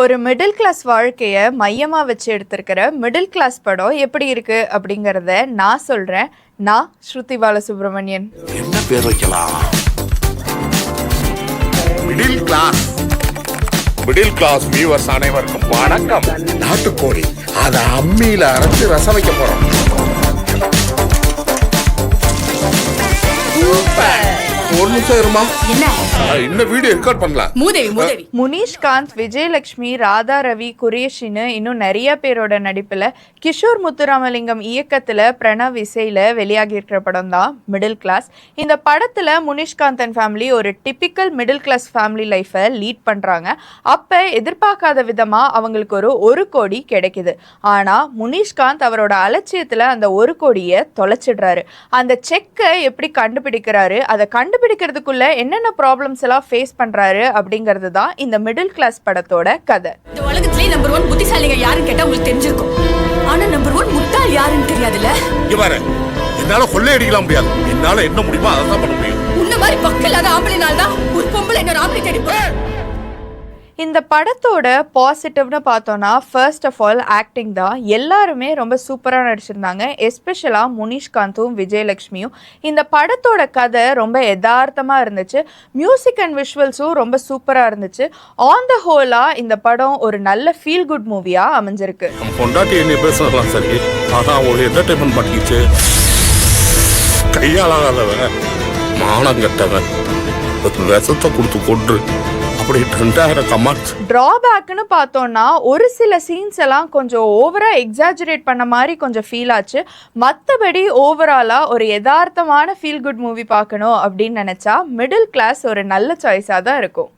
ஒரு middle class வாழ்க்கையை மையமாக வச்சு எடுத்திருக்கிற மிடில் கிளாஸ் படம் எப்படி இருக்கு அப்படிங்கிறத நான் சொல்கிறேன் நான் ஸ்ருதி பாலசுப்ரமணியன். என்ன பேர் வைக்கலாம்? Middle class middle class viewers அனைவருக்கும் வணக்கம். நாட்டுக்கோழி. அதை அம்மியில அரைச்சு ரசம் வைக்க போறோம். ஒரு நிமிஷம் இருமா? என்ன? இன்னும் வீடியோ ரெக்கார்ட் பண்ணலாம். மூதேவி மூதேவி. முனீஷ்காந்த் விஜயலட்சுமி ராதா ரவி குரேஷின்னு இன்னும் நிறைய பேரோட நடிப்பில் கிஷோர் முத்துராமலிங்கம் இயக்கத்தில் பிரணவ் இசையில் வெளியாகி இருக்கிற படம் தான் மிடில் கிளாஸ் இந்த படத்தில் முனிஷ்காந்த் அண்ட் ஃபேமிலி ஒரு டிப்பிக்கல் மிடில் கிளாஸ் ஃபேமிலி லைஃப்பை லீட் பண்ணுறாங்க அப்போ எதிர்பார்க்காத விதமாக அவங்களுக்கு ஒரு ஒரு கோடி கிடைக்குது. ஆனால் முனிஷ்காந்த் அவரோட அலட்சியத்தில் அந்த ஒரு கோடியை தொலைச்சிடுறாரு. அந்த செக்கை எப்படி கண்டுபிடிக்கிறாரு அதை கண்டுபிடிக்கிறதுக்குள்ள என்னென்ன ப்ராப்ளம்ஸ் எல்லாம் ஃபேஸ் பண்ணுறாரு அப்படிங்கிறது தான் இந்த மிடில் கிளாஸ் படத்தோட கதை. இந்த உலகத்திலே நம்பர் ஒன் புத்திசாலிங்க யாருன்னு கேட்டா உங்களுக்கு தெரிஞ்சிருக்கும். ஆனா நம்பர் ஒன் முட்டாள் யாருன்னு தெரியாதுல்ல? இங்க பாரு என்னால கொள்ளையடிக்கலாம் முடியாது. என்னால என்ன முடியுமோ அதை தான் பண்ண முடியும். உன்ன மாதிரி பக்கம் இல்லாத ஆம்பளைனால தான் ஒரு பொம்பளை இன்னொரு ஆம்பளை தேடி இந்த படத்தோட பாசிட்டிவ்னு பார்த்தோன்னா ஃபர்ஸ்ட் ஆஃப் ஆல் ஆக்டிங் தான். எல்லாருமே ரொம்ப சூப்பராக நடிச்சிருந்தாங்க. எஸ்பெஷலாக முனிஷ்காந்தும் விஜயலட்சுமியும் இந்த படத்தோட கதை ரொம்ப யதார்த்தமாக இருந்துச்சு. மியூசிக் அண்ட் விஷுவல்ஸும் ரொம்ப சூப்பராக இருந்துச்சு. ஆன் த ஹோலாக இந்த படம் ஒரு நல்ல ஃபீல் குட் மூவியாக அமைஞ்சிருக்கு கையாளாதவன் மானம் விஷத்தை கொடுத்து கொன்று. டிராபேக்னு பார்த்தோன்னா ஒரு சில சீன்ஸ் எல்லாம் கொஞ்சம் ஓவராக எக்ஸாஜரேட் பண்ண மாதிரி கொஞ்சம் ஃபீல் ஆச்சு. மற்றபடி ஓவராலாக ஒரு யதார்த்தமான ஃபீல் குட் மூவி பார்க்கணும் அப்படின்னு நினச்சா மிடில் கிளாஸ் ஒரு நல்ல சாய்ஸாக தான் இருக்கும்.